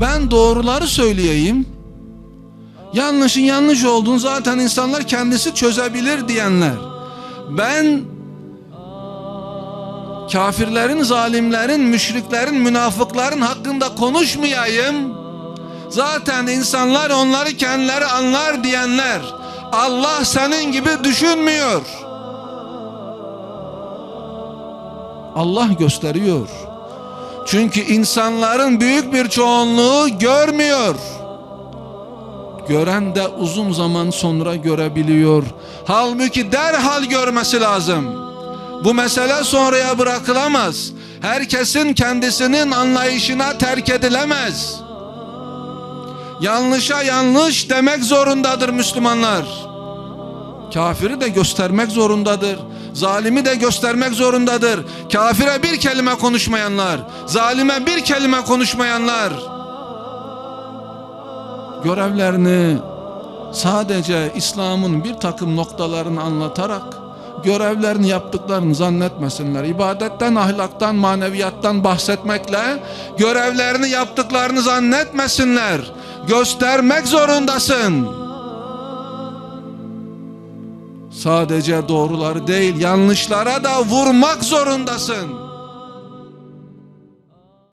Ben doğruları söyleyeyim. Yanlışın yanlış olduğunu zaten insanlar kendisi çözebilir diyenler. Ben kafirlerin, zalimlerin, müşriklerin, münafıkların hakkında konuşmayayım. Zaten insanlar onları kendileri anlar diyenler. Allah senin gibi düşünmüyor. Allah gösteriyor. Çünkü insanların büyük bir çoğunluğu görmüyor. Gören de uzun zaman sonra görebiliyor. Halbuki derhal görmesi lazım. Bu mesele sonraya bırakılamaz. Herkesin kendisinin anlayışına terk edilemez. Yanlışa yanlış demek zorundadır Müslümanlar. Kafiri de göstermek zorundadır. Zalimi de göstermek zorundadır. Kafire bir kelime konuşmayanlar, zalime bir kelime konuşmayanlar görevlerini sadece İslam'ın bir takım noktalarını anlatarak görevlerini yaptıklarını zannetmesinler. İbadetten, ahlaktan, maneviyattan bahsetmekle görevlerini yaptıklarını zannetmesinler. Göstermek zorundasın. Sadece doğruları değil yanlışlara da vurmak zorundasın.